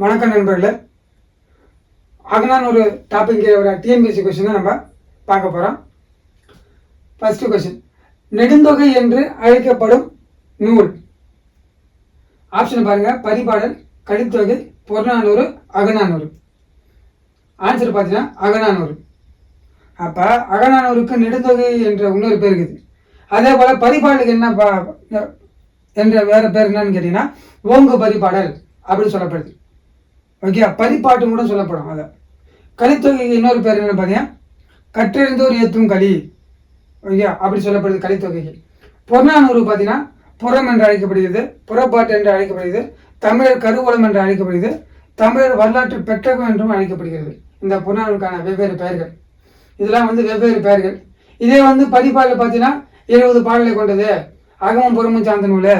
வணக்கம் நண்பர்களே. அகனான் ஒரு டாபிக் ஒரு டிஎன்பிஎஸ்சி கொஸ்டின் தான் நம்ம பார்க்க போகிறோம் ஃபஸ்ட்டு கொஸ்டின் நெடுந்தொகை என்று அழைக்கப்படும் நூல். ஆப்ஷன் பாருங்கள் பரிபாடல் கலித்தொகை புறநானூறு அகநானூறு. ஆன்சர் பார்த்தீங்கன்னா அகநானூறு. அப்போ அகநானூருக்கு நெடுந்தொகை என்ற இன்னொரு பேர் இருக்குது. அதே போல் பரிபாடலுக்கு என்ன பா- என்ற வேறு பேர் என்னன்னு கேட்டிங்கன்னா ஓங்கு பரிபாடல் அப்படின்னு சொல்லப்படுது. ஓகே பதிப்பாட்டும் கூட சொல்லப்படும் அதை. கலித்தொகைக்கு இன்னொரு பேர் என்ன பார்த்தீங்கன்னா கற்றறிந்தோர் ஏற்றும் களி ஓகே அப்படி சொல்லப்படுது கலித்தொகைக்கு புறநானூறு பார்த்தீங்கன்னா புறம் என்று அழைக்கப்படுகிறது புறப்பாட்டு என்று அழைக்கப்படுகிறது தமிழர் கருவூலம் என்று அழைக்கப்படுகிறது தமிழர் வரலாற்று பெற்றகம் என்றும் அழைக்கப்படுகிறது. இந்த புறநானூறுக்கான வெவ்வேறு பெயர்கள். இதெல்லாம் வந்து வெவ்வேறு பெயர்கள். இதே வந்து பதிப்பாடல் பார்த்தீங்கன்னா எழுபது பாடலை கொண்டது அகமும் புறமும் சார்ந்த நூல்.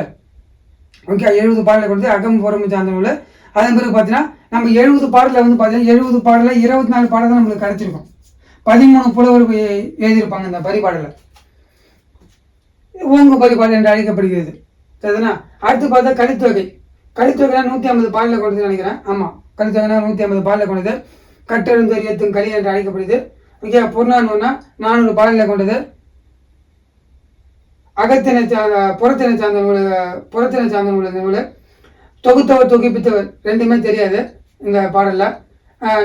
ஓகே எழுபது பாடலை கொண்டது அகமும் புறமும் சார்ந்த நூல். அதன் பிறகு பார்த்தீங்கன்னா நம்ம எழுபது பாடலில் வந்து பார்த்தீங்கன்னா எழுபது பாடலில் இருபத்தி நாலு பாடல் தான் நம்மளுக்கு கிடச்சிருக்கும். பதிமூணு புலவர் எழுதியிருப்பாங்க இந்த பரிபாடலில். ஓங்கு பரிபாடல் என்று அழைக்கப்படுகிறது. சரிதானா? அடுத்து பார்த்தா கலித்தொகை. கலித்தொகைனா நூற்றி ஐம்பது பாடலில் கொண்டது நினைக்கிறேன். ஆமாம் கலித்தொகைனா நூற்றி ஐம்பது பாடலில் கொண்டது. கட்டெழுந்தறியத்தும் கலி களி என்று அழைக்கப்படுது ஓகே புறநானூறுனா நானூறு பாடலில் கொண்டது. அகத்தினை சார்ந்த புறத்தினை சார்ந்த நூல் புறத்தினை சார்ந்த நூல் இந்த நூல் தொகுத்தவர் தொகுப்பித்தவர் ரெண்டுமே தெரியாது. இந்த பாடலில்.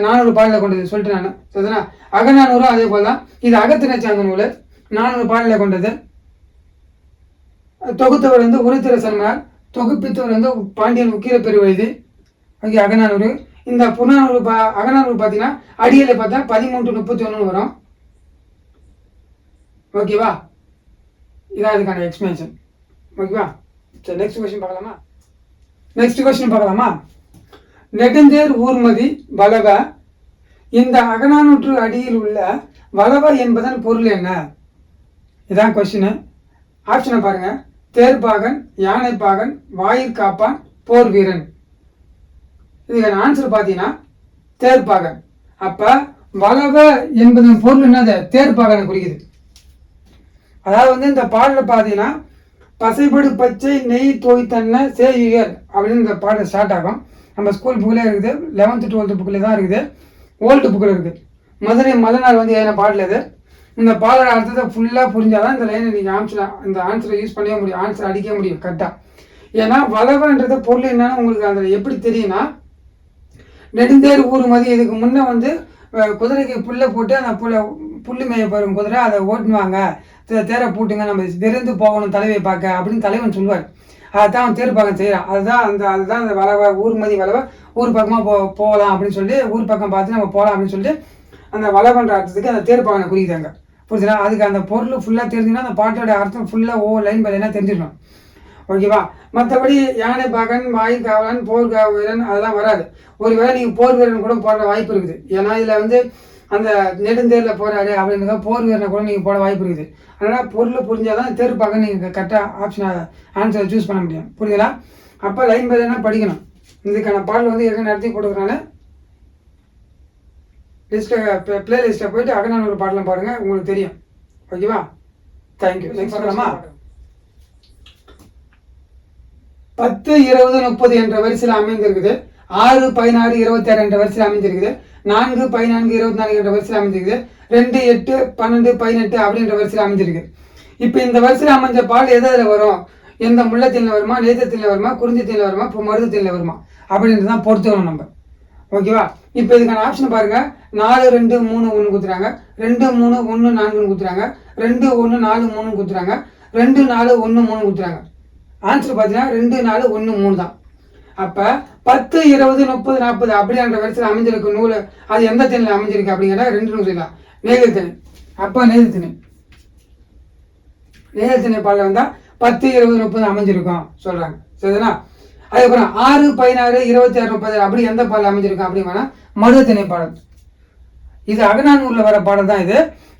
நானூறு பாடலை கொண்டது சொல்லிட்டு நான். சரிதானா? அகநானூறும் அதே போல் தான். இது அகத்தினச்சாங்க நூல். நானூறு பாடலை கொண்டது. தொகுத்தவர் வந்து உருத்திரசன்மார் தொகுப்பித்தவர் வந்து பாண்டியன் உக்கிர பெருவழுதி. ஓகே அகநானூறு. இந்த புறநானூறு பா அகநானூறு பார்த்தீங்கன்னா அடியில் பார்த்தா பதிமூன்று முப்பத்தி ஒன்றுன்னு வரும் ஓகேவா இதான் இதுக்கான எக்ஸ்பிளேஷன் ஓகேவா சரி நெக்ஸ்ட் கொஸ்டின் பார்க்கலாமா? நெக்ஸ்ட் கொஸ்டின் பார்க்கலாமா? நெடுந்தேர் ஊர்மதி வளவ. இந்த அகநானூற்று அடியில் உள்ள வளவ என்பதன் பொருள் என்ன? இதான் கொஸ்டின் ஆப்ஷனை பாருங்க. தேர்பாகன் யானைப்பாகன் வாயிற்காப்பான் போர் வீரன். இதுக்கான ஆன்சர் பார்த்தீங்கன்னா தேர்ப்பாகன். அப்போ வளவ என்பதன் பொருள் என்னது? தேர்ப்பாகனை குறிக்குது. அதாவது வந்து இந்த பாடலில் பார்த்தீங்கன்னா பசைபடு பச்சை நெய் தோய்த்தன்ன சேயுயர் அப்படின்னு இந்த பாடல் ஸ்டார்ட் ஆகும். நம்ம ஸ்கூல் புக்கில் இருக்குது. லெவன்த்து டுவெல்த்து புக்கில் தான் இருக்குது. ஓல்டு புக்கில் இருக்குது. மதுரை மதுநாள் வந்து ஏன பாடல இது? இந்த பாடல் அர்த்தத்தை ஃபுல்லாக புரிஞ்சாதான் இந்த லைனை நீங்கள் ஆன்சர் இந்த ஆன்சரை யூஸ் பண்ணவே முடியும். ஆன்சர் அடிக்க முடியும் கரெக்டாக ஏன்னா வளவன்றது பொருள் என்னன்னு உங்களுக்கு அதில் எப்படி தெரியும்னா நெடுந்தேர் ஊர் மதி இதுக்கு முன்னே வந்து குதிரைக்கு புல்லை போட்டு அந்த புல்லை புல்லு மேய போகிற குதிரை அதை ஓட்டுவாங்க. தேரை பூட்டுங்க நம்ம விருந்து போகணும் தலைவை பார்க்க அப்படின்னு தலைவன் சொல்லுவார். அதான் அவன் தேர் பக்கம் செய்கிறான் அதுதான் அந்த அதுதான் அந்த வளவை ஊர் மதி வளவை ஊர் பக்கமாக போ போகலாம் அப்படின்னு சொல்லி ஊர் பக்கம் பார்த்து நம்ம போகலாம் அப்படின்னு சொல்லிட்டு அந்த வளவன்ற அர்த்தத்துக்கு அந்த தேர் பகனை குறிக்குதாங்க புரிஞ்சுதா? அதுக்கு அந்த பொருள் ஃபுல்லாக தெரிஞ்சுன்னா அந்த பாட்டோட அர்த்தம் ஃபுல்லாக ஓ லைன் பை லைனாக தெரிஞ்சிடணும். ஓகேவா மற்றபடி யானை பாகன் வாய் காவலன் போர் வீரன் அதெல்லாம் வராது. ஒருவேளை நீங்கள் போர் வீரன் கூட போடுற வாய்ப்பு இருக்குது. ஏன்னா இதில் வந்து அந்த நெடுந்தேரில் போகிறாரு அப்படின்னு போர் வீரனை கூட நீங்கள் போட வாய்ப்பு இருக்குது. அதனால் பொருள் புரிஞ்சாதான் தேர்வு பார்க்க நீங்கள் கரெக்டாக ஆப்ஷன் ஆன்சரை சூஸ் பண்ண முடியும். புரியுதுங்களா? அப்போ லைன் பை லைனாக படிக்கணும். இதுக்கான பாடல் வந்து ஏற்கனவே நடத்தி கொடுக்குறனால லிஸ்ட்டை ப்ளே லிஸ்ட்டை போயிட்டு அகனான ஒரு பாடலாம் பாருங்கள் உங்களுக்கு தெரியும். ஓகேவா? தேங்க்யூ நெக்ஸ்ட் பண்ணலாமா பத்து இருபது முப்பது என்ற வரிசையில் அமைந்திருக்குது. ஆறு பதினாறு இருபத்தி ஆறு என்ற வரிசையில் அமைந்திருக்குது. நான்கு பதினான்கு இருபத்தி நான்கு என்ற வரிசையில் அமைஞ்சிருக்குது ரெண்டு எட்டு பன்னெண்டு பதினெட்டு அப்படின்ற வரிசையில் அமைஞ்சிருக்கு இப்போ இந்த வரிசையில் அமைஞ்ச பால் எதில் வரும்? எந்த முள்ளத்தில் வருமா நேத்தத்தில் வருமா குறிஞ்சத்தில் வருமா இப்போ மருதத்தில் வருமா? அப்படின்றது தான் பொறுத்துக்கணும் நம்ம. ஓகேவா? இப்போ இதுக்கான ஆப்ஷன் பாருங்க. நாலு ரெண்டு மூணு ஒன்று கொடுத்துறாங்க ரெண்டு மூணு ஒன்று நான்குன்னு கொடுத்துறாங்க ரெண்டு ஒன்று நாலு மூணு கொடுத்துறாங்க ரெண்டு நாலு ஒன்று மூணு கொடுத்துறாங்க ஆன்சர் பார்த்தீங்கன்னா ரெண்டு நாலு ஒன்று மூணு தான். அப்போ பத்து இருபது முப்பது நாற்பது அப்படின்ற வரிசையில் அமைஞ்சிருக்கு நூல் அது எந்த திணில் அமைஞ்சிருக்கு அப்படிங்கிற ரெண்டு நூல் சொல்லலாம். நேகல் திணை. அப்போ நேகல் திணை. நேகல் திணை பாடல வந்தால் பத்து இருபது முப்பது அமைஞ்சிருக்கும் சொல்கிறாங்க சரிதானா? அதுக்கப்புறம் ஆறு பதினாறு இருபத்தி ஆறு முப்பது அப்படி எந்த பாடல் அமைஞ்சிருக்கும் அப்படின்னா மது திணை பாடல். இது அகநானூரில் வர பாடல் தான் இது.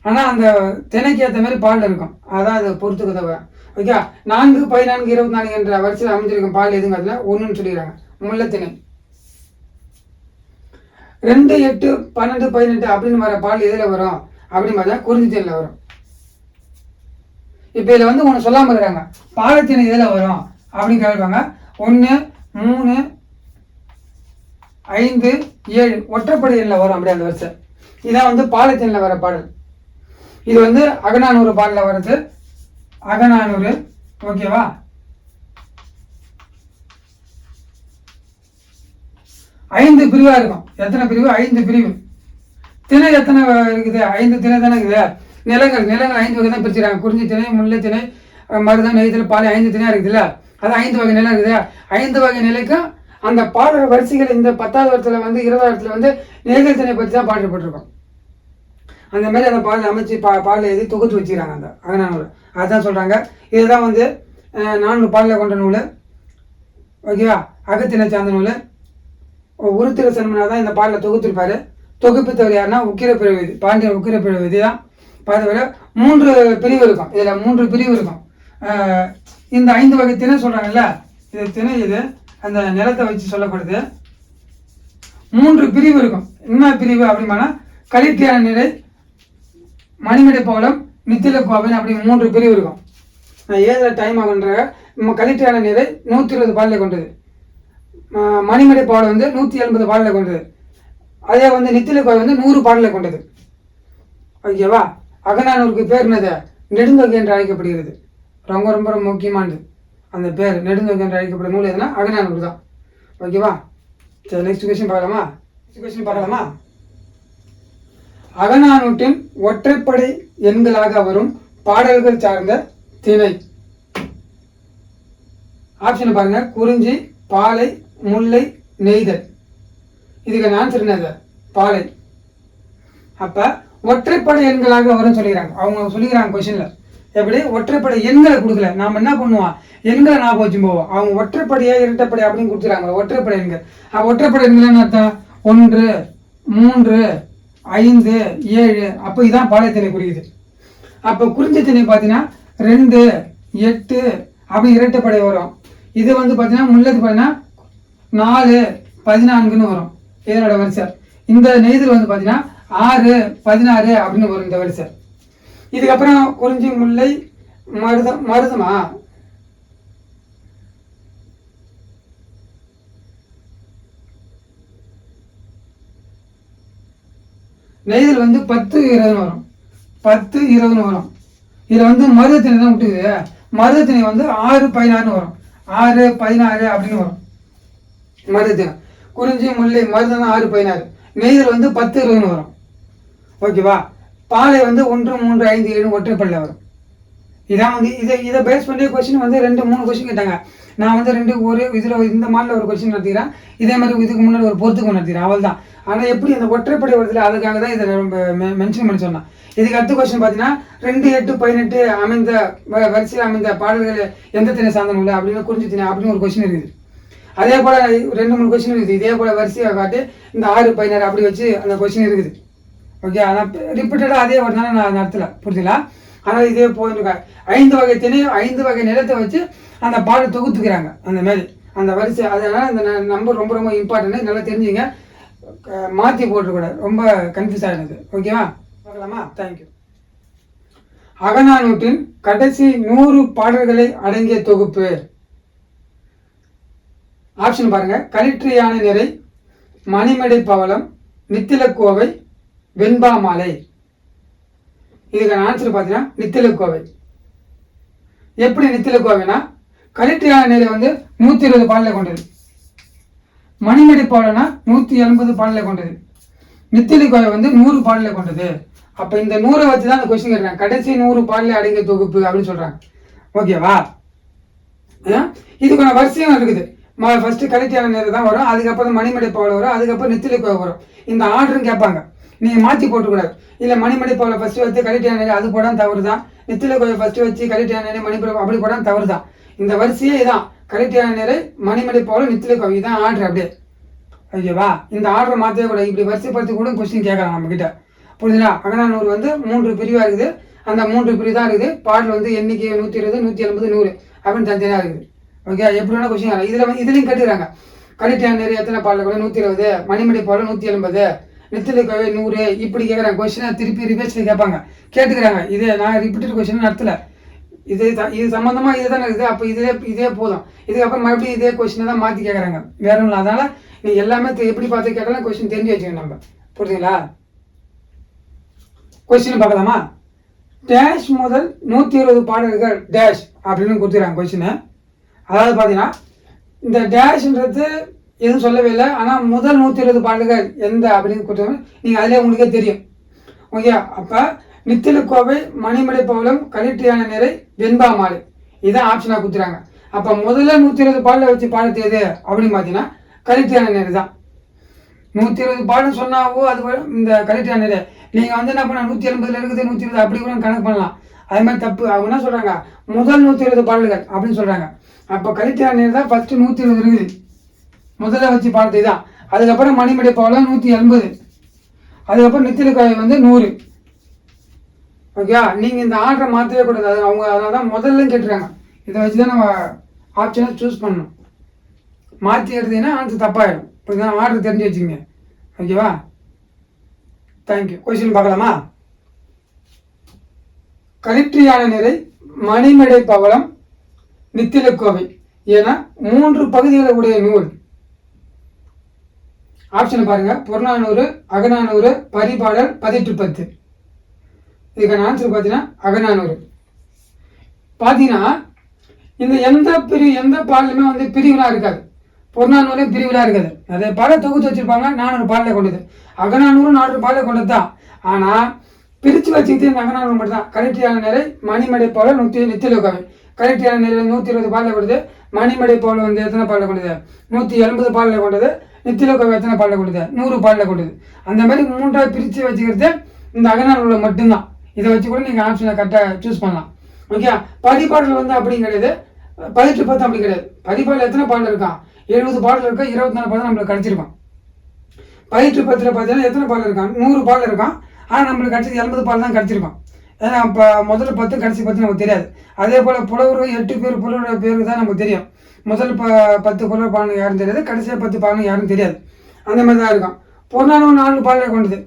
ஆனால் அந்த திணைக்கு ஏற்ற மாதிரி பாடல் இருக்கும். அதான் அது பொறுத்துக்கு தவிர ஓகே நான்கு பதினான்கு இருபத்தி நான்கு என்ற வரிசையில் அமைஞ்சிருக்கும் பாடல் எதுங்கிறதுல ஒன்றுன்னு சொல்லிடுறாங்க. முல்லைத்திணை ரெண்டு எட்டு பன்னெண்டு பதினெட்டு அப்படின்னு வர பாடல் எதில் வரும்? அப்படின்னு பார்த்தா குறிஞ்சித்திணையில் வரும். இப்போ இதில் வந்து ஒன்று சொல்லாமல் இருக்கிறாங்க பாலத்திணை எதில் வரும்? அப்படின்னு கேட்பாங்க ஒன்று மூணு ஐந்து ஏழு. ஒற்றைப்படை எண்ணில் வரும் அப்படி அந்த வருஷம் இதான் வந்து பாலத்தீனில் வர பாடல். இது வந்து அகநானூறு பாடலில் வருது அகநானூறு. ஓகேவா? ஐந்து பிரிவாக இருக்கும். எத்தனை பிரிவு? ஐந்து பிரிவு. திணை எத்தனை இருக்குது? ஐந்து திணை தானே இருக்குது. நிலங்கள் நிலங்கள் ஐந்து வகை தான் பிரிச்சுறாங்க குறிஞ்சி திணை முல்லை திணை மருதம் நெய்தல் பாலை ஐந்து திணையா இருக்குதுல்ல அது ஐந்து வகை நிலம் இருக்குது. ஐந்து வகை நிலைக்கும் அந்த பாடல் வரிசைகள் இந்த பத்தாவது இடத்துல வந்து இருபதாவது வருஷத்துல வந்து நெய்தல் திணை பற்றி தான் பாடப்பட்டிருக்கும் அந்த மாதிரி அந்த பாடலை அமைச்சு பா பாடலை எழுதி தொகுத்து வச்சுக்கிறாங்க அந்த அகநானூறு. அதுதான் சொல்கிறாங்க இதுதான் வந்து நான்கு பாடலை கொண்ட நூல். ஓகேவா? அகத்தினை சார்ந்த நூல். உருத்திர சன்மனா தான் இந்த பாடலை தொகுத்திருப்பாரு. தொகுப்பித்தவர் யாருன்னா உக்கிர பிரிவு பாண்டிய உக்கிர பிரிவு தான். பார்த்தவரை மூன்று பிரிவு இருக்கும் இதில் மூன்று பிரிவு இருக்கும் இந்த ஐந்து வகை திணை சொல்கிறாங்கல்ல இது திணை இது அந்த நிலத்தை வச்சு சொல்லப்படுது. மூன்று பிரிவு இருக்கும் என்ன பிரிவு அப்படின்னா கலித்தியான நிலை மணிமடை பவளம் நித்தில கோவில் அப்படி மூன்று பிரிவு இருக்கும் நான் ஏதில் டைம் ஆகுன்ற. நம்ம நிலை நூற்றி இருபது பாடலை கொண்டது. மணிமடை பாடல் வந்து நூற்றி எண்பது பாடலை கொண்டது. அதே வந்து நித்தில கோயில் வந்து நூறு பாடலை கொண்டது. ஓகேவா? அகநானூருக்கு பேர் என்னது? நெடுந்தொகை என்று அழைக்கப்படுகிறது. ரொம்ப ரொம்ப ரொம்ப முக்கியமானது. அந்த பேர் நெடுந்தொகை என்று அழைக்கப்படும் நூல் எதுனா? அகநானூர் தான். ஓகேவா? சரி நெக்ஸ்ட் கொஸ்டின் பார்க்கலாமா? நெக்ஸ்ட் கொஸ்டின் பார்க்கலாமா? அகநானூற்றின் ஒற்றைப்படை எண்களாக வரும் பாடல்கள் சார்ந்த திணை. ஆப்ஷன் பாருங்க. குறிஞ்சி பாலை முல்லை நெய்தல். இதுக்கு ஆன்சர் என்னது பாலை. அப்போ ஒற்றைப்படை எண்களாக வரும் சொல்லிக்கிறாங்க. அவங்க சொல்லிக்கிறாங்க கொஷினில் எப்படி? ஒற்றைப்படை எண்களை கொடுக்கல. நாம என்ன பண்ணுவோம்? எண்களை ஞாபகம் வச்சு போவோம். அவங்க ஒற்றைப்படையாக இரட்டைப்படை அப்படின்னு கொடுத்துறாங்க ஒற்றைப்படை எண்கள். ஒற்றைப்படை எண்கள் என்ன அர்த்தம்? ஒன்று மூன்று ஐந்து ஏழு. அப்போ இதான் பாலைத்தினை குறிக்குது. அப்போ குறிஞ்சத்தினை திணை பார்த்தீங்கன்னா ரெண்டு எட்டு அப்படி இரட்டைப்படை வரும். இது வந்து பார்த்தீங்கன்னா முல்லது பார்த்தீங்கன்னா நாலு பதினான்குன்னு வரும். இதனோட வரிசை. இந்த நெய்தல் வந்து பார்த்தீங்கன்னா ஆறு பதினாறு அப்படின்னு வரும் இந்த வரிசை. இதுக்கப்புறம் குறிஞ்சி முல்லை மருதம் மருதமா? நெய்தல் வந்து பத்து இருபதுன்னு வரும். பத்து இருபதுன்னு வரும். இதில் வந்து மருதத்தினை தான் விட்டுக்குது மருதத்திணை வந்து ஆறு பதினாறுன்னு வரும். ஆறு பதினாறு அப்படின்னு வரும். மருது. குறிஞ்சி முல்லை மருதம் தான் ஆறு பதினாறு நெய்தல் வந்து பத்து இருபதுன்னு வரும். ஓகேவா? பாலை வந்து ஒன்று மூன்று ஐந்து ஏழு ஒற்றைப்பல்ல வரும். இதான் வந்து இதை இதை பேஸ் பண்ணி கொஸ்டின் வந்து ரெண்டு மூணு கொஸ்டின் கேட்டாங்க. நான் வந்து ரெண்டு ஒரு இதில் இந்த மாடலில் ஒரு கொஸ்டின் நடத்திக்கிறேன் இதே மாதிரி இதுக்கு முன்னாடி ஒரு பொறுத்துக்கு நடத்திக்கிறேன் அவள் தான் ஆனால் எப்படி அந்த ஒற்றைப்படை வருதுல அதுக்காக தான் இதை ரொம்ப மென்ஷன் பண்ணி சொன்னேன். இதுக்கு அடுத்த கொஸ்டின் பார்த்தீங்கன்னா ரெண்டு எட்டு பதினெட்டு அமைந்த வ- வரிசையில் அமைந்த பாடல்கள் எந்த திணை சார்ந்த நூல் அப்படின்னு குறிஞ்சி திணை அப்படின்னு ஒரு கொஸ்டின் இருக்குது. அதே போல் ரெண்டு மூணு கொஸ்டின் இருக்குது. இதே போல் வரிசையாக காட்டி இந்த ஆறு பதினாறு அப்படி வச்சு அந்த கொஸ்டின் இருக்குது. ஓகே ஆனால் ரிப்பீட்டடாக அதே ஒரு நாள் நான் நடத்தல. புரிஞ்சுங்களா ஆனால் இதே போயிருக்க ஐந்து வகை தினையும் ஐந்து வகை நிலத்தை வச்சு அந்த பாடல் தொகுத்துக்கிறாங்க. அந்த மாதிரி. அந்த வரிசை அதனால் அந்த நம்பர் ரொம்ப ரொம்ப இம்பார்ட்டன்ட் நல்லா தெரிஞ்சுங்க. மாற்றி போட்டுக்கூடாது ரொம்ப கன்ஃபியூஸ் ஆகிடுது ஓகேவா பார்க்கலாமா? தேங்க்யூ அகநானூற்றின் கடைசி நூறு பாடல்களை அடங்கிய தொகுப்பு. ஆப்ஷன் பாருங்கள் கலிற்று யானை நிறை மணிமடை பவளம் நித்திலக்கோவை வெண்பா மாலை. இதுக்கான ஆன்சர் பார்த்தீங்கன்னா நித்திலக்கோவை. எப்படி நித்திலக்கோவைனா களிற்றியான நிறை வந்து நூற்றி இருபது பாலில் கொண்டது. மணிமடை பவளம்னா நூற்றி எண்பது பாடலில் கொண்டது. நித்திலி கோவை வந்து நூறு பாடலில் கொண்டது. அப்போ இந்த நூறை வச்சு தான் அந்த கொஸ்டின் கேட்குறாங்க. கடைசி நூறு பாடலை அடங்கிய தொகுப்பு அப்படின்னு சொல்கிறாங்க ஓகேவா? ஆ? இதுக்கான வரிசையும் இருக்குது. ம ஃபஸ்ட்டு கலித்தியான நேரம் தான் வரும். அதுக்கப்புறம் மணிமடை பாவல் வரும். அதுக்கப்புறம் நித்திலி கோவை வரும். இந்த ஆர்டரும் கேட்பாங்க. நீங்கள் மாற்றி போட்டுக்கூடாது. இல்லை மணிமடை பாவலை ஃபஸ்ட்டு வச்சு கலித்தியான நேரம் அது போடாம தவறு தான் நித்தில கோவை வச்சு கலித்தியான நேரம் மணிபுர அப்படி போடாம தவறு தான் இந்த வரிசையே இதான். கலித்தியான நேரம் மணிமடை பாவல் நித்தில கோவை இதான் ஆர்டர் அப்படியே. ஓகேவா இந்த ஆர்டரை மாற்றவே கூடாது. இப்படி வரிசைப்படுத்தி கூட கொஸ்டின் கேட்கலாம் நம்ம கிட்ட புரியுதுங்களா அகநானூறு வந்து மூன்று பிரிவாக இருக்குது. அந்த மூன்று பிரிவு தான் இருக்குது. பாடல் வந்து எண்ணிக்கை நூற்றி இருபது நூற்றி எண்பது நூறு அப்படின்னு தனித்தனியாக இருக்குது. ஓகே எப்படி வேணா கொஸ்டின் இதில் வந்து இதுலையும் கட்டிடுறாங்க கலிட்டியான நிறைய எத்தனை பாடல் கூட நூற்றி இருபது. மணிமணி பாடல் நூற்றி எண்பது. நித்தில கவை நூறு. இப்படி கேட்குறாங்க கொஸ்டினை திருப்பி ரிவேஷன் கேட்பாங்க. கேட்டுக்கிறாங்க. இதே நான் ரிப்பீட்டட் கொஸ்டின் நடத்தல. இது த- இது சம்மந்தமாக இது தானே இருக்குது. அப்போ இதே இதே போதும். இதுக்கப்புறம் மறுபடியும் இதே கொஸ்டினை தான் மாற்றி கேட்குறாங்க வேற ஒன்றும் அதனால் நீ எல்லாமே எப்படி பார்த்து கேட்டாலும் கொஸ்டின் தெரிஞ்சு வச்சுக்கணும் நம்ம. புரியுதுங்களா கொஸ்டின் பார்க்கலாமா? டேஷ் முதல் நூற்றி இருபது பாடல்கள். டேஷ் அப்படின்னு கொடுத்துருக்காங்க கொஸ்டினை அதாவது பார்த்தீங்கன்னா இந்த டேஷ்ன்றது எதுவும் சொல்லவே இல்லை. ஆனால் முதல் நூற்றி இருபது பாடல்கள் எந்த அப்படின்னு கொடுத்தாங்க நீங்கள் அதிலே உங்களுக்கே தெரியும். ஓகே அப்போ நித்தில கோவை மணிமலை பவளம் கலிட்டியான நிறை வெண்பா மாலை. இதான் ஆப்ஷனாக கொடுத்துறாங்க அப்போ முதல்ல நூற்றி இருபது பாடலை வச்சு பாடத்து எது அப்படின்னு பார்த்தீங்கன்னா கலிட்டியான நிறை தான். நூற்றி இருபது பாடல் சொன்னாவோ அது இந்த கலிட்டியான நிறை. நீங்கள் வந்து என்ன பண்ண நூற்றி எண்பதுல இருக்குது நூற்றி இருபது அப்படி கூட கணக்கு பண்ணலாம். அது மாதிரி தப்பு. அவங்க என்ன சொல்கிறாங்க முதல் நூற்றி இருபது பாடல்கள் அப்படின்னு சொல்கிறாங்க அப்போ கலிட்டியான தான் ஃபஸ்ட்டு நூற்றி இருபது இருக்குது முதல்ல வச்சு பாடத்தை தான் அதுக்கப்புறம் மணிமடை பவளம் நூற்றி எண்பது. அதுக்கப்புறம் நித்தில வந்து நூறு. ஓகேவா நீங்கள் இந்த ஆர்டரை மாற்றவே கூடாது. அது அவங்க அதனால தான் முதல்ல கேட்டுருக்காங்க. இதை வச்சு தான் நம்ம ஆப்ஷனை சூஸ் பண்ணணும். மாற்றி எடுத்தீங்கன்னா ஆன்சர் தப்பாயிடும். இப்போ தான் ஆர்டர் தெரிஞ்சு வச்சுங்க ஓகேவா தேங்க்யூ கொஸ்டின் பார்க்கலாமா? கலிப்டியான நிறை மணிமடை பவளம் நித்திலக்கோவை ஏன்னா மூன்று பகுதிகளை உடைய நூல். ஆப்ஷன் பாருங்க. புறநானூறு அகநானூறு பரிபாடல் பதிட்டு பத்து இதுக்கான ஆன்சர் பார்த்தீங்கன்னா அகநானூறு. பார்த்தீங்கன்னா இந்த எந்த பிரிவு எந்த பாடலுமே வந்து பிரிவுலாம் இருக்காது. புறநானூறு பிரிவுலாம் இருக்காது. அதை பாட தொகுத்து வச்சிருப்பாங்க. நானூறு பாடலை கொண்டது. அகநானூறு நானூறு பாடலை கொண்டது தான் ஆனால் பிரித்து வச்சுக்கிட்டு இந்த அகநானூறு மட்டும் தான் கலெக்டியான நிறை மணிமடை போல நூற்றி நித்தில கோவை நிலையில் நூற்றி இருபது பாடலை கொண்டது மணிமடை போல் வந்து எத்தனை பாடலை கொண்டது நூற்றி எண்பது பாடலை கொண்டது. நித்தில கோவை எத்தனை பாடலை கொண்டது நூறு பாடலை கொண்டது அந்த மாதிரி மூன்றாக பிரித்து வச்சுக்கிறது இந்த அகநானூரில் மட்டும்தான். இதை வச்சு கூட நீங்கள் ஆப்ஷனை கரெக்டாக சூஸ் பண்ணலாம். ஓகே பதிப்பாடல் வந்து அப்படி கிடையாது. பதிட்டு பத்து அப்படி கிடையாது. பதிப்பாடல் எத்தனை பாடல் இருக்கான் எழுபது பாடல் இருக்கா? இருபத்தி நாலு பாடல் நம்மளுக்கு கிடச்சிருக்கான் பதிட்டு பத்தில் பார்த்தீங்கன்னா எத்தனை பாடல் இருக்கான் நூறு பாடல் இருக்கான் ஆனால் நம்மளுக்கு கிடச்சது எண்பது பாடல் தான் கிடச்சிருக்கான் ஏன்னா இப்போ முதல்ல பத்து கடைசி பத்து நமக்கு தெரியாது. அதே போல் புலவர் எட்டு பேர் புலவரோட பேருக்கு தான் நமக்கு தெரியும். முதல் ப பத்து புலவர் பாடல் யாரும் தெரியாது. கடைசியாக பத்து பாடல் யாரும் தெரியாது. அந்த மாதிரி தான் இருக்கும் பொருளாதாரம் நாலு பாடலை கொண்டது.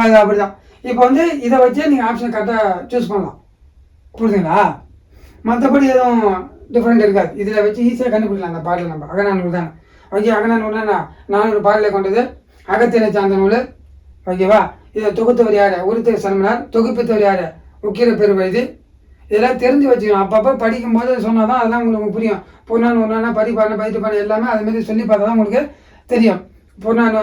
அது அப்படி தான் இப்போ வந்து இதை வச்சே நீங்கள் ஆப்ஷன் கரெக்டாக சூஸ் பண்ணலாம். புரியுதுங்களா மற்றபடி எதுவும் டிஃப்ரெண்ட் இருக்காது. இதில் வச்சு ஈஸியாக கண்டுபிடிக்கலாம் அந்த பாடல் நம்ம. அகநானூறு தானே. ஓகே அகநானூறுனா நான் நானூறு பாடலை கொண்டது. அகத்தினை சார்ந்த நூல். ஓகேவா? இதை தொகுத்தவர் யார்? ஒருத்தர் சன்மனார் தொகுப்பித்தவர் யார்? உக்கிர பெருவயது இதெல்லாம் தெரிஞ்சு வச்சுக்கணும். அப்பப்போ படிக்கும்போது சொன்னால் தான் அதெல்லாம் உங்களுக்கு புரியும். பொன்னான் ஒன்றா படிப்பான பயிற்று எல்லாமே அதுமாரி சொல்லி பார்த்தா தான் உங்களுக்கு தெரியும். பொன்னான்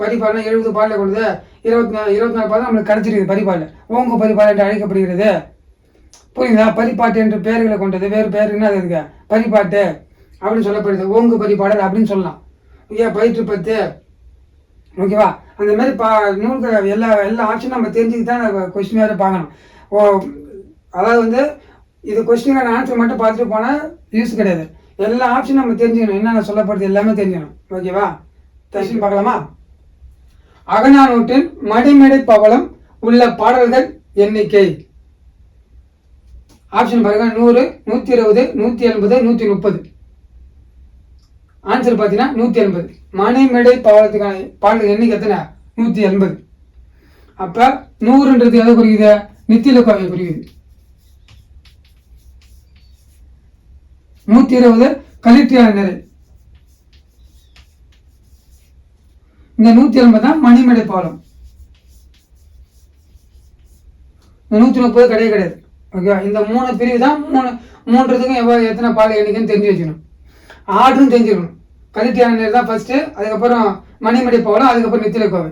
பரிபாலனை எழுபது பாடலை கொண்டது. இருபத்தி நாலு இருபத்தி நாலு பாடம் நம்மளுக்கு கிடச்சிருக்குது பரிபாலனை ஓங்கு பரிபாலன் என்று அழைக்கப்படுகிறது. புரியுதா? பரிபாட்டு என்று பெயர்களை கொண்டது. வேறு பேர் என்ன இருக்கு பரிபாட்டு அப்படின்னு சொல்லப்படுது. ஓங்கு பரிபாடல் அப்படின்னு சொல்லலாம். ஓகே பயிற்று பத்து ஓகேவா? அந்த மாதிரி பா நூல்கள் எல்லா எல்லா ஆப்ஷனும் நம்ம தெரிஞ்சுக்கிட்டு தான் கொஸ்டின் வேறு பார்க்கணும். ஓ அதாவது வந்து இது கொஸ்டினுக்கான ஆன்சர் மட்டும் பார்த்துட்டு போனால் யூஸ் கிடையாது. எல்லா ஆப்ஷனும் நம்ம தெரிஞ்சுக்கணும். என்னென்ன சொல்லப்படுது எல்லாமே தெரிஞ்சுக்கணும். ஓகேவா கொஸ்டின் பார்க்கலாமா? அகநானூற்றின் மடிமேடை பவளம் உள்ள பாடல்கள் எண்ணிக்கை. ஆப்ஷன் பாருங்க. நூறு நூற்றி இருபது நூற்றி எண்பது நூற்றி முப்பது ஆன்சர் பார்த்தீங்கன்னா நூற்றி எண்பது மணிமேடை பவளத்துக்கான பாடல்கள் எண்ணிக்கை எத்தனை? நூற்றி எண்பது அப்போ நூறுன்றது எதை குறிக்குது? நித்தில கோவை நூத்தி நூற்றி இருபது கலிட்டியான நிறை இந்த நூற்றி எண்பது தான் மணிமடை பாலம். இந்த நூற்றி முப்பது கிடையாது. கிடையாது ஓகேவா? இந்த மூணு பிரிவு தான் மூணு மூன்றதுக்கும் எவ்வளோ எத்தனை பால் எண்ணிக்கைன்னு தெரிஞ்சு வச்சுக்கணும். ஆர்டரும் தெரிஞ்சுக்கணும். கலித்தியான நேரம் தான் ஃபஸ்ட்டு அதுக்கப்புறம் மணிமடை பாலம் அதுக்கப்புறம் நித்தில கோவை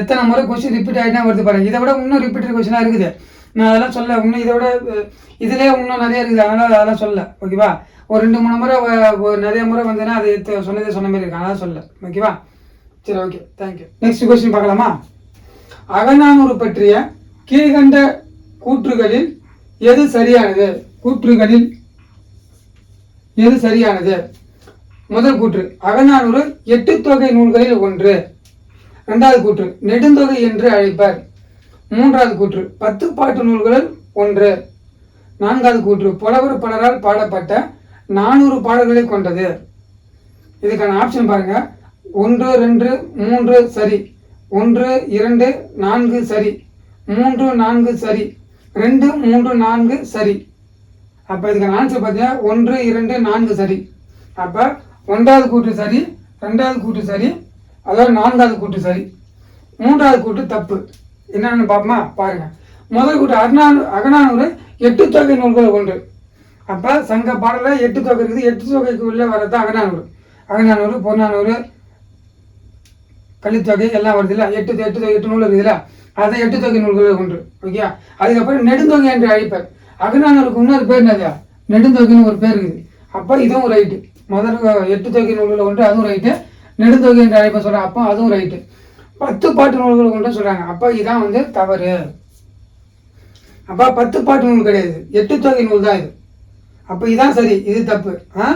எத்தனை முறை கொஸ்டின் ரிப்பீட் ஆகிட்டா வருது பாருங்கள் இதை விட இன்னும் ரிப்பீட்டட் கொஸ்டினாக இருக்குது. நான் அதெல்லாம் சொல்ல இன்னும் இதை விட இதிலே இன்னும் நிறைய இருக்குது. அதனால் அதெல்லாம் சொல்ல ஓகேவா ஒரு ரெண்டு மூணு முறை நிறைய முறை வந்ததுன்னா அது சொன்னதே சொன்ன மாதிரி இருக்கு அதெல்லாம் சொல்ல ஓகேவா சரி ஓகே தேங்க்யூ நெக்ஸ்ட் கொஸ்டின் பார்க்கலாமா? அகநானூறு பற்றிய கீழ்கண்ட கூற்றுகளில் எது சரியானது? கூற்றுகளில் எது சரியானது? முதல் கூற்று. அகநானூறு எட்டு தொகை நூல்களில் ஒன்று. இரண்டாவது கூற்று நெடுந்தொகை என்று அழைப்பர். மூன்றாவது கூற்று பத்து பாட்டு நூல்களில் ஒன்று. நான்காவது கூற்று புலவர் பலரால் பாடப்பட்ட நானூறு பாடல்களை கொண்டது. இதுக்கான ஆப்ஷன் பாருங்க. ஒன்று ரெண்டு மூன்று சரி. ஒன்று இரண்டு நான்கு சரி. மூன்று நான்கு சரி. ரெண்டு மூன்று நான்கு சரி. அப்போ இதுக்கான ஆன்சர் பார்த்தீங்கன்னா ஒன்று இரண்டு நான்கு சரி. அப்போ ஒன்றாவது கூற்று சரி ரெண்டாவது கூற்று சரி அதாவது நான்காவது கூட்டு சரி மூன்றாவது கூட்டு தப்பு. என்னன்னு பார்ப்போமா? பாருங்க. முதல் கூட்டு அகநானூ அகநானூறு எட்டு தொகை நூல்கள் ஒன்று அப்போ சங்க பாடலில் எட்டு தொகை இருக்குது. எட்டு தொகைக்கு உள்ளே வர்றது தான் அகநானூறு. அகநானூறு பொன்னானூறு கலித்தொகை எல்லாம் வருது இல்லை? எட்டு எட்டு தொகை எட்டு நூல் இருக்குதுல்ல? அதை எட்டு தொகை நூல்கள் ஒன்று ஓகே அதுக்கப்புறம் நெடுந்தொகை என்று அழைப்பர். அகநானூருக்கு இன்னொரு பேர் என்னது? நெடுந்தொகைன்னு ஒரு பேர் இருக்குது. அப்போ இதுவும் ரைட்டு முதல் எட்டு தொகை நூல்கள் ஒன்று அதுவும் ரைட்டு நெடுந்தொகை என்று அழைப்ப சொல்கிறேன் அப்போ அதுவும் ரைட்டு பத்து பாட்டு நூல்கள் கொண்டு சொல்கிறாங்க அப்போ இதான் வந்து தவறு. அப்போ பத்து பாட்டு நூல் கிடையாது. எட்டு தொகை நூல் தான் இது. அப்போ இதான் சரி. இது தப்பு. ஆ?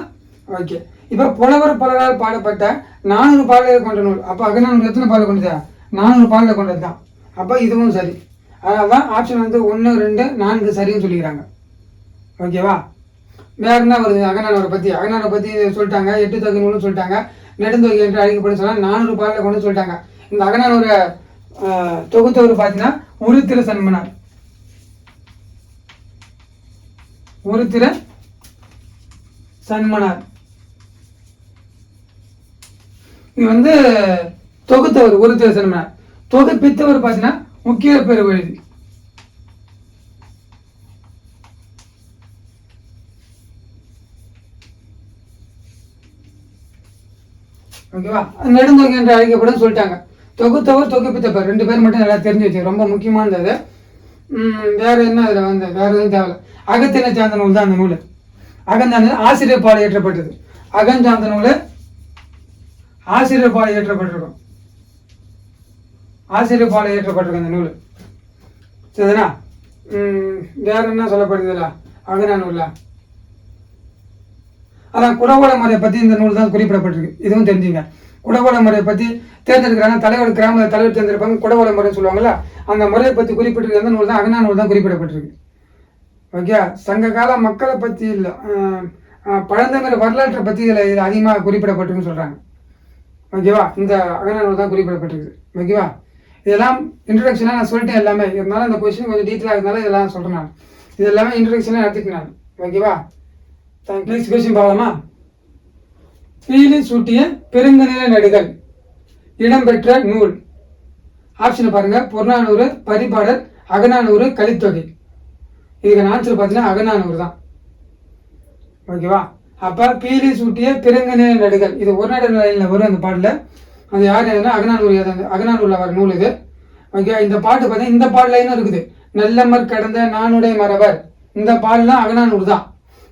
ஓகே. இப்போ புலவர் பலரால் பாடப்பட்ட நானூறு பாடல்கள் கொண்ட நூல். அப்போ அகநானூறு எத்தனை பாடல் கொண்டதா? நானூறு பாடல்கள் கொண்டது தான். அப்போ இதுவும் சரி. அதனால தான் ஆப்ஷன் வந்து ஒன்று ரெண்டு நான்கு சரின்னு சொல்லிக்கிறாங்க. ஓகேவா? வேற என்ன வருது? அகநானூரை பற்றி அகநானூரை பற்றி சொல்லிட்டாங்க. எட்டு தொகை நூல்னு சொல்லிட்டாங்க. நெடுந்தொகை என்று அழைக்கப்படும் சொன்னால் நானூறு பாடலை கொண்டு சொல்லிட்டாங்க. இந்த அகனானோட தொகுத்தவர் பார்த்தீங்கன்னா உருத்திர சன்மனார் உருத்திர சன்மனார் இது வந்து தொகுத்தவர் உருத்திர சன்மனார் தொகுப்பித்தவர் பார்த்தீங்கன்னா முக்கிய பெருவெழுதி ஓகேவா? நெடுந்தொகை என்று அழைக்கப்படும் சொல்லிட்டாங்க. தொகுத்தவர் தொகுப்பித்தவர். ரெண்டு பேர் மட்டும் நல்லா தெரிஞ்சு வச்சு ரொம்ப முக்கியமானது. ம், வேற என்ன அதில் வந்து? வேற எதுவும் தேவையில்ல. அகத்தின சார்ந்த நூல் தான் அந்த நூல். அகந்தாந்த ஆசிரியர் பால் இயற்றப்பட்டது அகஞ்சாந்த நூல். ஆசிரியர் பாடம் இயற்றப்பட்டிருக்கும் ஆசிரியர் பாடல் இயற்றப்பட்டிருக்கும் அந்த நூல். சரிதானா? ம், வேற என்ன சொல்லப்படுதுல்ல அகனா நூலா அதான் குடவோட முறையை பற்றி இந்த நூல் தான் குறிப்பிடப்பட்டிருக்கு. இதுவும் தெரிஞ்சுங்க. குடவோட முறையை பற்றி தேர்ந்தெடுக்கிறாங்க. தலைவர் கிராம தலைவர் தேர்ந்தெடுப்பாங்க. குடவோட முறைன்னு சொல்லுவாங்கல்ல அந்த முறையை பற்றி குறிப்பிட்டிருக்க அந்த நூல் தான் அகனா நூல் தான் குறிப்பிடப்பட்டிருக்கு. ஓகே சங்க கால மக்களை பற்றி இல்லை பழந்தமிழ் வரலாற்றை பற்றி இதில் இது அதிகமாக குறிப்பிடப்பட்டிருக்குன்னு சொல்கிறாங்க ஓகேவா? இந்த அகனா நூல் தான் குறிப்பிடப்பட்டிருக்கு. ஓகேவா? இதெல்லாம் இன்ட்ரடக்ஷனாக நான் சொல்லிட்டேன் எல்லாமே. இருந்தாலும் இந்த கொஸ்டின் கொஞ்சம் டீட்டெயிலாக இருந்தாலும் இதெல்லாம் சொல்கிறேன் நான். இது எல்லாமே இன்ட்ரடக்ஷனாக நடத்திட்டு நான். ஓகேவா? நெக்ஸ்ட் கொஸ்டின் பார்க்கலாமா? பீலி சூட்டிய பெருங்கநில நடுகள். இடம்பெற்ற நூல். ஆப்ஷன் பாருங்க. புறநானூறு பரிபாடல் அகநானூறு கலித்தொகை. இதுக்கு ஆன்சர் பார்த்தீங்கன்னா அகநானூறு தான். ஓகேவா அப்போ பீலி சூட்டிய பெருங்கநில நடுகள். இது ஒரு நட நிலையில் வரும் அந்த பாட்டில். அது யார் எதுனா அகநானூறு எழுதுனது. அகநானூரில் வர நூல் இது. ஓகே இந்த பாட்டு பார்த்தீங்கன்னா இந்த பாட்டு இருக்குது. நல்லமர் கடந்த நானுடைய மறவர் இந்த பாடலாம் அகநானூர் தான்.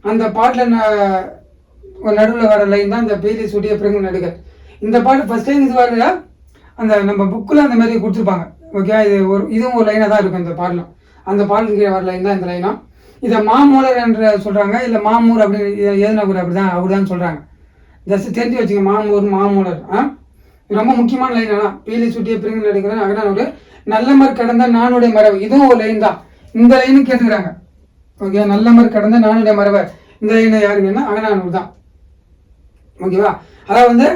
அந்த பாட்டில் நடுவில் வர லைன் தான் இந்த பீலி சூட்டிய பிறகு நடுகள் இந்த பாட்டு ஃபஸ்ட் டைம் இது வரல அந்த நம்ம புக்கில் அந்த மாதிரி கொடுத்துருப்பாங்க. ஓகே இது ஒரு இதுவும் ஒரு லைனாக தான் இருக்கும் இந்த பாடலும் அந்த பாடலுக்கு கீழே வர லைன் தான் இந்த லைனும் இதை மாமூலர் என்று சொல்கிறாங்க இல்லை மாமூர் அப்படின்னு எழுதினவர் அப்படி தான் அப்படி தான் சொல்கிறாங்க ஜஸ்ட் தெரிஞ்சு வச்சுங்க மாமூர் மாமூலர் ஆ? இது ரொம்ப முக்கியமான லைன் ஆனால் பீலி சுட்டிய பிரிங்கு நடிக்கிற நல்ல நல்லமர் கடந்த நானுடைய மரபு. இதுவும் ஒரு லைன் தான். இந்த லைனும் கேட்டுக்கிறாங்க. ஓகே நல்லமர் கடந்த நானுடைய மரபு. இந்த லைன் யாருங்கன்னா அகனானூர் தான். ஓகேவா? அதாவது வந்து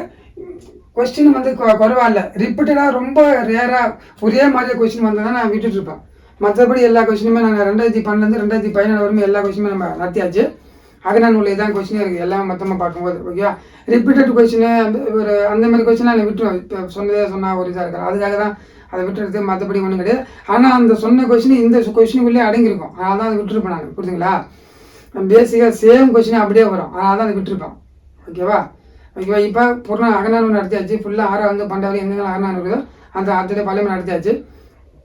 கொஸ்டின் வந்து கொ- குறைவா இல்லை. ரிப்பீட்டடாக ரொம்ப ரேராக ஒரே மாதிரி கொஸ்டின் வந்தால் தான் நான் விட்டுட்ருப்பேன் மற்றபடி எல்லா கொஸ்டினுமே நாங்கள் ரெண்டாயிரத்தி பன்னெண்டு ரெண்டாயிரத்தி பதினாலு வரைக்கும் எல்லா கொஸ்டினுமே நம்ம நடத்தியாச்சு. அகனா நூலில் தான் கொஸ்டினே இருக்குது எல்லாம் மொத்தமாக பார்க்கும்போது ஓகேவா? ரிப்பீட்டட் கொஸ்டின் ஒரு அந்த மாதிரி கொஸ்டின் நான் விட்டுருவேன். இப்போ சொன்னதே சொன்னால் ஒரு இதாக இருக்கிறேன் அதுக்காக தான் அதை விட்டுறது மற்றபடி ஒன்றும் கிடையாது. ஆனால் அந்த சொன்ன கொஷின் இந்த கொஷினுக்குள்ளே அடங்கியிருக்கும். அதனால தான் அதை விட்டுருப்பேன் நான் புரியுதுங்களா பேசிக்காக சேம் கொஸ்டின் அப்படியே வரும். அதனால தான் அதை விட்டுருப்பேன் ஓகேவா? ஓகேவா? இப்போ பூர்ண அகநானூறு நடத்தியாச்சு. ஃபுல்லாக ஆறாக வந்து பண்டாவரி எங்கெல்லாம் அகநானூறு அந்த அடுத்த பழைய நடத்தியாச்சு.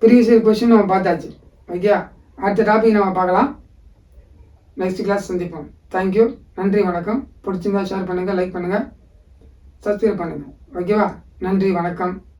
ப்ரீவியஸ் கொஷின் நம்ம பார்த்தாச்சு. ஓகே அடுத்த டாபிக் நம்ம பார்க்கலாம். நெக்ஸ்ட் கிளாஸ் சந்திப்போம். தேங்க்யூ நன்றி வணக்கம். பிடிச்சிருந்தா ஷேர் பண்ணுங்கள் லைக் பண்ணுங்கள் சப்ஸ்கிரைப் பண்ணுங்கள் ஓகேவா? நன்றி வணக்கம்.